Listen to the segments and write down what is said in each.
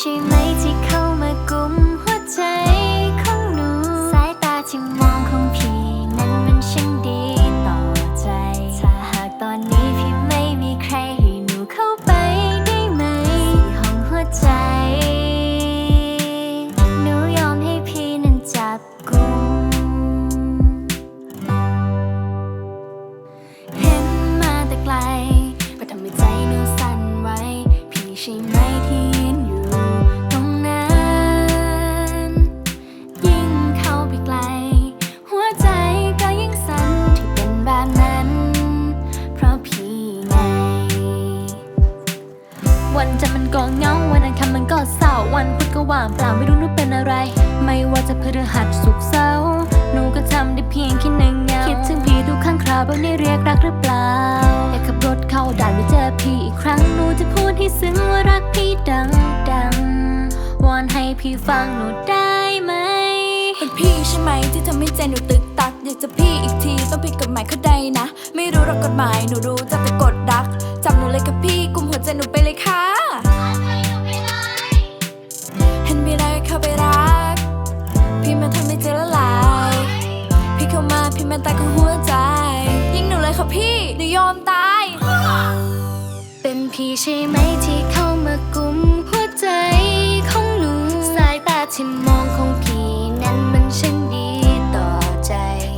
ใช่ไหมที่ ช่ไหมที่ยืนอยู่ตรงนั้น ยิ่งเข้าไปไกล หัวใจก็ยิ่งสั่นที่เป็นแบบนั้น เพราะพี่ไง วันจันทร์มันก็เหงาวันอังคารมันก็เศร้าวันพุธก็ว่างเปล่าไม่รู้หนูเป็นอะไร ไม่ว่าจะพฤหัสสุกร์เสาร์ พูดให้ซึ้งว่ารักพี่ดังดังๆวอนให้พี่ฟังหนูได้ไหมเป็นพี่ใช่ไหมที่ทำให้ใจหนูตึกตัก อยากจะพี่อีกทีต้องผิดกฎหมายเขาใดนะ ไม่รู้หรอกกฎหมายหนูรู้จักแต่กฎรักจับหนูเลยค่ะพี่กุมหัวใจหนูไปเลยค่ะเห็นมีอะไรเข้าไปรัก พี่มันทำให้ใจละลายพี่เข้ามาพี่มันตายของหัวใจ ยิ่งหนูเลยค่ะพี่หนูยอมตาย พี่ใช่ไหมที่เข้ามากุมหัวใจของหนู สายตาที่มองของพี่นั้นมันช่างดีต่อใจ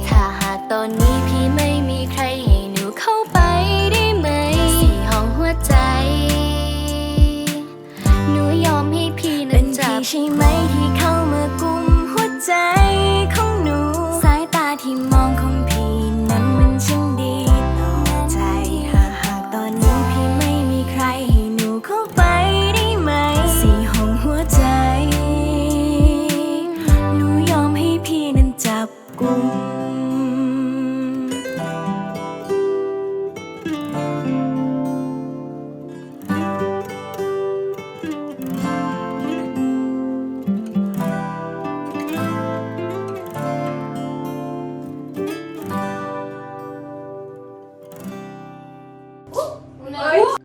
ถ้าหากตอนนี้พี่ไม่มีใคร พี่นั้นจับกุม เอ้ย